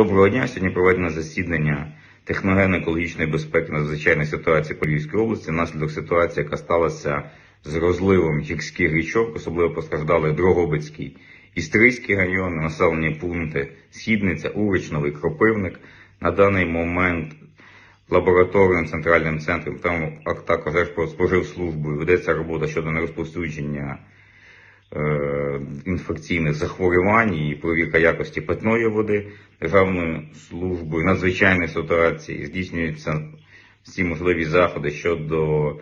Доброго дня. Сьогодні проведено засідання техногенно-екологічної безпеки надзвичайної ситуації по Львівській області. Внаслідок ситуації, яка сталася з розливом гірських річок, особливо постраждали Дрогобицький і Стрийський райони, населені пункти Східниця, Урич, Кропивник. На даний момент лабораторним центральним центром, там також Держпродспоживслужбою ведеться робота щодо нерозповсюдження е, інфекційних захворювань і перевірка якості питної води Державною службою надзвичайних ситуацій здійснюються всі можливі заходи щодо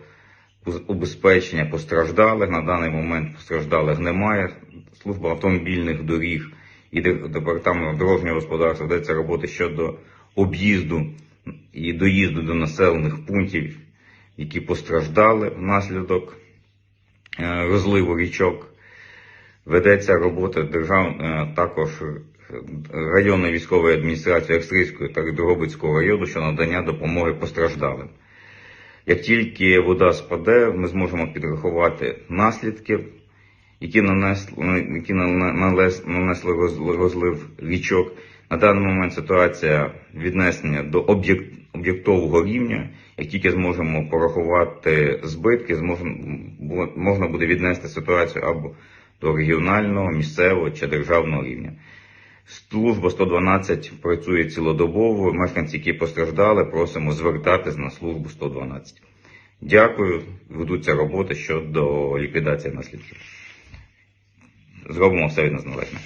убезпечення постраждалих. На даний момент постраждалих немає. Служба автомобільних доріг і департамент дорожнього господарства ведеться роботи щодо об'їзду і доїзду до населених пунктів, які постраждали внаслідок е, розливу річок. Ведеться робота держав е, також районної військової адміністрації Австрійської та Дрогобицького району щодо надання допомоги постраждалим. Як тільки вода спаде, ми зможемо підрахувати наслідки, які нанесли, які нане- нанесли роз- розлив річок. На даний момент ситуація віднесення до об'єк- об'єктового рівня. Як тільки зможемо порахувати збитки, зможемо, можна буде віднести ситуацію або до регіонального, місцевого чи державного рівня. Служба 112 працює цілодобово. Мешканці, які постраждали, просимо звертатись на службу 112. Дякую. Ведуться роботи щодо ліквідації наслідків. Зробимо все від нас належне.